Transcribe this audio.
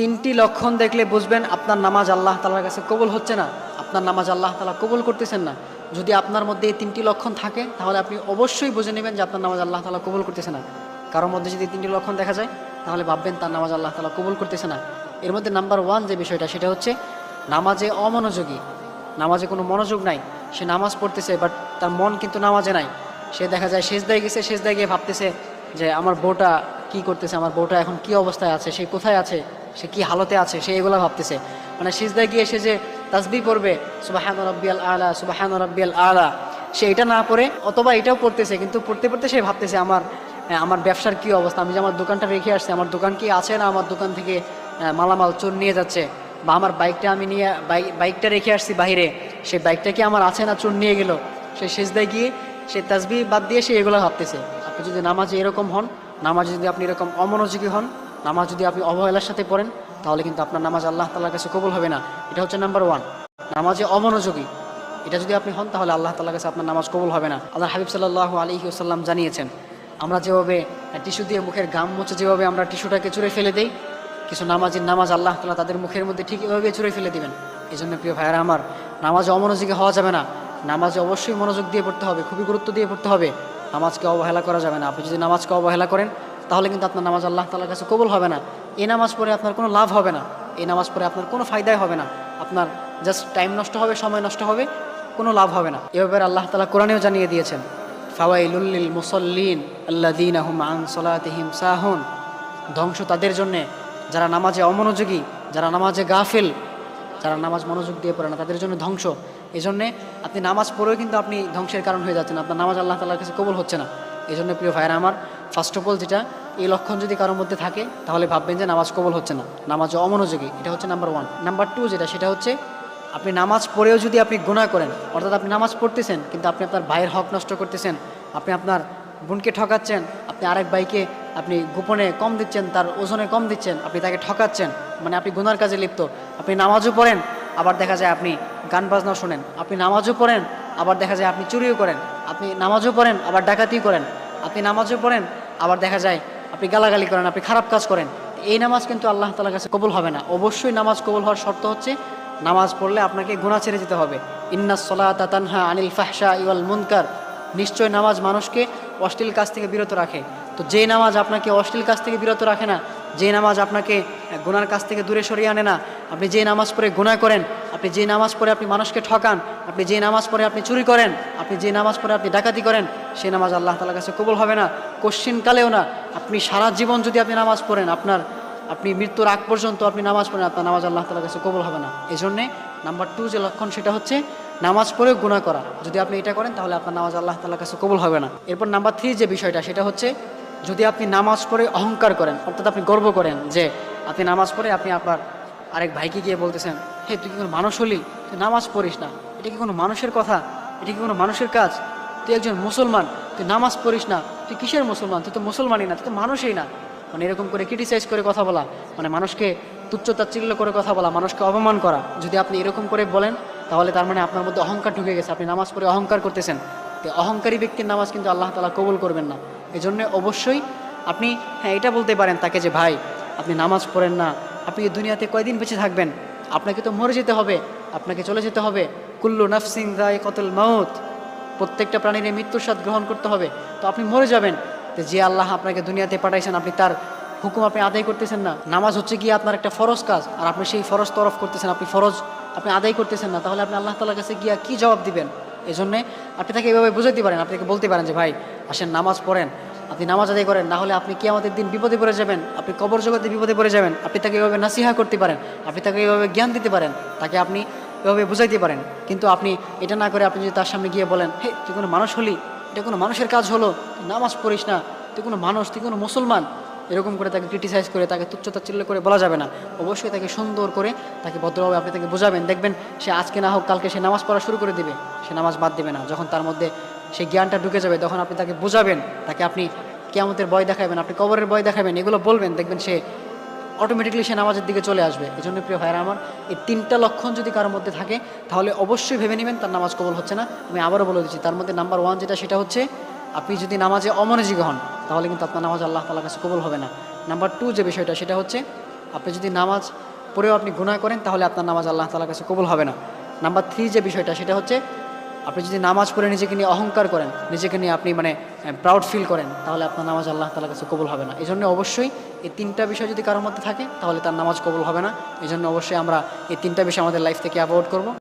তিনটি লক্ষণ দেখলে বুঝবেন আপনার নামাজ আল্লাহ তালার কাছে কবুল হচ্ছে না। আপনার নামাজ আল্লাহ তালা কবুল করতেছেন না। যদি আপনার মধ্যে এই তিনটি লক্ষণ থাকে, তাহলে আপনি অবশ্যই বুঝে নেবেন যে আপনার নামাজ আল্লাহ তালা কবুল করতেছে না। কারোর মধ্যে যদি তিনটি লক্ষণ দেখা যায়, তাহলে ভাববেন তার নামাজ আল্লাহ তালা কবুল করতেছে না। এর মধ্যে নাম্বার ওয়ান যে বিষয়টা, সেটা হচ্ছে নামাজে অমনোযোগী। নামাজে কোনো মনোযোগ নাই। সে নামাজ পড়তেছে বাট তার মন কিন্তু নামাজে নাই। সে দেখা যায় শেষ দায় গেছে শেষ দায় গিয়ে ভাবতেছে যে আমার বউটা কি করতেছে, আমার বউটা এখন কি অবস্থায় আছে, সে কোথায় আছে? সে কি হালতে আছে, সে এগুলো ভাবতেছে। মানে সিজদায় গিয়ে সে যে তাসবি পড়বে, সুবাহান রব্বিয়াল আলা, সুবাহান রব্বিয়াল আলা, সে এটা না পড়ে অথবা এটাও পড়তেছে, কিন্তু পড়তে পড়তে সে ভাবতেছে, আমার আমার ব্যবসার কি অবস্থা? আমি যে আমার দোকানটা রেখে আসছি, আমার দোকান কি আছে না আমার দোকান থেকে মালামাল চোর নিয়ে যাচ্ছে? বা আমার বাইকটা আমি নিয়ে বাইকটা রেখে আসছি বাইরে সেই বাইকটা কি আমার আছে না চোর নিয়ে গেল? সে সেজদায় গিয়ে সে তাসবি বাদ দিয়ে সে এগুলো ভাবতেছে। আপনি যদি নামাজে এরকম হন, নামাজে যদি আপনি এরকম অমনোযোগী হন নামাজ যদি আপনি অবহেলার সাথে পড়েন, তাহলে কিন্তু আপনার নামাজ আল্লাহ তালার কাছে কবুল হবে না। এটা হচ্ছে নাম্বার ওয়ান। নামাজে অমনোযোগী। এটা যদি আপনি হন, তাহলে আল্লাহ তালার কাছে আপনার নামাজ কবুল হবে না। আল্লাহ হাবিব সাল্লাহ আলী সাল্লাম জানিয়েছেন, আমরা যেভাবে টিস্যু দিয়ে মুখের গাম মুছে যেভাবে আমরা টিস্যুটাকে চুরে ফেলে দিই, কিছু নামাজের নামাজ আল্লাহ তালা তাদের মুখের মধ্যে ঠিক এভাবে চুরে ফেলে দেবেন। এই জন্য প্রিয় ভাইয়ারা আমার, নামাজে অমনোযোগী হওয়া যাবে না। নামাজে অবশ্যই মনোযোগ দিয়ে পড়তে হবে, খুবই গুরুত্ব দিয়ে পড়তে হবে। নামাজকে অবহেলা করা যাবে না। আপনি যদি নামাজকে অবহেলা করেন তাহলে কিন্তু আপনার নামাজ আল্লাহ তালার কাছে কবুল হবে না। এই নামাজ পড়ে আপনার কোনো লাভ হবে না। এই নামাজ পড়ে আপনার কোনো ফায়দাই হবে না। আপনার জাস্ট টাইম নষ্ট হবে, সময় নষ্ট হবে, কোনো লাভ হবে না। এ ব্যাপারে আল্লাহ তালা কোরআনেও জানিয়ে দিয়েছেন ফাওয়াইলুল্লিল মুসল্লিন আল্লাদিন আহম আন সলাতিহিম সাহুন। ধ্বংস তাদের জন্যে। যারা নামাজে অমনোযোগী, যারা নামাজে গাফেল, যারা নামাজ মনোযোগ দিয়ে পড়ে না, তাদের জন্য ধ্বংস। এই জন্যে আপনি নামাজ পড়েও কিন্তু আপনি ধ্বংসের কারণ হয়ে যাচ্ছেন। আপনার নামাজ আল্লাহ তালার কাছে কবল হচ্ছে না। এই জন্য প্রিয় ভাইরা আমার ফার্স্ট অফ অল যেটা এই লক্ষণ যদি কারোর মধ্যে থাকে, তাহলে ভাববেন যে নামাজ কবল হচ্ছে না। নামাজ অমনোযোগী, এটা হচ্ছে নাম্বার ওয়ান নাম্বার টু যেটা, সেটা হচ্ছে আপনি নামাজ পড়েও যদি আপনি গুণা করেন, অর্থাৎ আপনি নামাজ পড়তেছেন, কিন্তু আপনি আপনার ভাইয়ের হক নষ্ট করতেছেন, আপনি আপনার বোনকে ঠকাচ্ছেন, আপনি আরেক ভাইকে আপনি গোপনে কম দিচ্ছেন, তার ওজনে কম দিচ্ছেন, আপনি তাকে ঠকাচ্ছেন মানে আপনি গুনার কাজে লিপ্ত। আপনি নামাজও পড়েন, আবার দেখা যায় আপনি গান বাজনাও শোনেন। আপনি নামাজও পড়েন, আবার দেখা যায় আপনি চুরিও করেন। আপনি নামাজও পড়েন, আবার ডাকাতিও করেন। আপনি নামাজও পড়েন, আবার দেখা যায় আপনি গালাগালি করেন, আপনি খারাপ কাজ করেন, এই নামাজ কিন্তু আল্লাহ তালার কাছে কবুল হবে না। অবশ্যই নামাজ কবুল হওয়ার শর্ত হচ্ছে, নামাজ পড়লে আপনাকে গুণা ছেড়ে যেতে হবে। ইন্নাস সোলা তানহা আনিল ফাহসা ইউল মুনকার। নিশ্চয় নামাজ মানুষকে অশ্লীল কাজ থেকে বিরত রাখে। তো যে নামাজ আপনাকে অশ্লীল কাজ থেকে বিরত রাখে না যে নামাজ আপনাকে গুনার কাছ থেকে দূরে সরিয়ে আনে না, আপনি যে নামাজ পড়ে গুণা করেন, আপনি যে নামাজ পড়ে আপনি মানুষকে ঠকান, আপনি যে নামাজ পড়ে আপনি চুরি করেন, আপনি যে নামাজ পড়ে আপনি ডাকাতি করেন সেই নামাজ আল্লাহ তালার কাছে কবুল হবে না। কোশ্চিনকালেও না, আপনি সারা জীবন যদি আপনি নামাজ পড়েন, আপনার, আপনি মৃত্যুর আগ পর্যন্ত আপনি নামাজ পড়েন, আপনার নামাজ আল্লাহ তালার কাছে কবুল হবে না। এই জন্যে নাম্বার টু যে লক্ষণ সেটা হচ্ছে নামাজ পড়েও গুণা করা। যদি আপনি এটা করেন, তাহলে আপনার নামাজ আল্লাহ তালার কাছে কবুল হবে না। এরপর নাম্বার থ্রি যে বিষয়টা, সেটা হচ্ছে যদি আপনি নামাজ পড়ে অহংকার করেন, অর্থাৎ আপনি গর্ব করেন যে আপনি নামাজ পড়ে আপনি আপনার আরেক ভাইকে গিয়ে বলতেছেন, হে, তুই কি কোনো মানুষ হলি? তুই নামাজ পড়িস না। এটা কি কোনো মানুষের কথা? এটা কি কোনো মানুষের কাজ? তুই একজন মুসলমান, তুই নামাজ পড়িস না। তুই কিসের মুসলমান? তুই তো মুসলমানই না, তুই তো মানুষই না। মানে এরকম করে ক্রিটিসাইজ করে কথা বলা মানে মানুষকে তুচ্ছ তাচ্ছিল্য করে কথা বলা, মানুষকে অপমান করা। যদি আপনি এরকম করে বলেন, তাহলে তার মানে আপনার মধ্যে অহংকার ঢুকে গেছে। আপনি নামাজ পড়ে অহংকার করতেছেন। তো অহংকারী ব্যক্তির নামাজ কিন্তু আল্লাহ তালা কবুল করবেন না। এই জন্য অবশ্যই আপনি হ্যাঁ এটা বলতে পারেন তাকে যে, ভাই, আপনি নামাজ পড়েন না। আপনি দুনিয়াতে কয়দিন বেঁচে থাকবেন? আপনাকে তো মরে যেতে হবে, আপনাকে চলে যেতে হবে। কুল্লু নাফসিং রায় কতল মাউত। প্রত্যেকটা প্রাণীর মৃত্যুর স্বাদ গ্রহণ করতে হবে। তো আপনি মরে যাবেন। তো যে আল্লাহ আপনাকে দুনিয়াতে পাঠাইছেন, আপনি তার হুকুম আপনি আদায় করতেছেন না। নামাজ হচ্ছে কি আপনার একটা ফরজ কাজ, আর আপনি সেই ফরজ তরফ করতেছেন। আপনি ফরজ আপনি আদায় করতেছেন না। তাহলে আপনি আল্লাহ তালার কাছে গিয়া কী জবাব দিবেন? এই জন্যে আপনি তাকে এভাবে বুঝাইতে পারেন, আপনাকে বলতে পারেন যে, ভাই, আসেন, নামাজ পড়েন। আপনি নামাজ আদায় করেন, না হলে আপনি কি আমাদের দিন বিপদে পড়ে যাবেন, আপনি কবর জগতে বিপদে পড়ে যাবেন। আপনি তাকে এভাবে নাসিহা করতে পারেন, আপনি তাকে এভাবে জ্ঞান দিতে পারেন, তাকে আপনি এভাবে বুঝাইতে পারেন। কিন্তু আপনি এটা না করে আপনি যদি তার সামনে গিয়ে বলেন, হে, তুই কোনো মানুষ হলি? এটা কোনো মানুষের কাজ হলো? নামাজ পড়িস না, তুই কোনো মানুষ, তুই কোনো মুসলমান? এরকম করে তাকে ক্রিটিসাইজ করে, তাকে তুচ্ছতাচ্ছিল্য করে বলা যাবে না। অবশ্যই তাকে সুন্দর করে, তাকে ভদ্রভাবে আপনি তাকে বোঝাবেন। দেখবেন সে আজকে না হোক, কালকে সে নামাজ পড়া শুরু করে দিবে। সে নামাজ বাদ দেবে না। যখন তার মধ্যে সেই জ্ঞানটা ঢুকে যাবে, তখন আপনি তাকে বোঝাবেন। তাকে আপনি কেয়ামতের ভয় দেখাবেন, আপনি কবরের ভয় দেখাবেন, এগুলো বলবেন। দেখবেন সে অটোমেটিকলি সে নামাজের দিকে চলে আসবে। এই জন্য প্রিয় ভাইরা আমার, এই তিনটা লক্ষণ যদি কারোর মধ্যে থাকে, তাহলে অবশ্যই ভেবে নেবেন তার নামাজ কবল হচ্ছে না। আমি আবারও বলে দিচ্ছি, তার মধ্যে নাম্বার ওয়ান যেটা, সেটা হচ্ছে আপনি যদি নামাজে অমনোযোগী হন তাহলে কিন্তু আপনার নামাজ আল্লাহ তালার কাছে কবল হবে না। নাম্বার টু যে বিষয়টা, সেটা হচ্ছে আপনি যদি নামাজ পড়েও আপনি গুনাহ করেন, তাহলে আপনার নামাজ আল্লাহ তালার কাছে কবুল হবে না। নাম্বার থ্রি যে বিষয়টা, সেটা হচ্ছে আপনি যদি নামাজ পড়ে নিজেকে নিয়ে অহংকার করেন, নিজেকে নিয়ে আপনি মানে প্রাউড ফিল করেন, তাহলে আপনার নামাজ আল্লাহ তালার কাছে কবুল হবে না। এই জন্য অবশ্যই এই তিনটা বিষয় যদি কারোর মধ্যে থাকে, তাহলে তার নামাজ কবুল হবে না। এই জন্য অবশ্যই আমরা এই তিনটা বিষয় আমাদের লাইফ থেকে অ্যাভয়েড করব।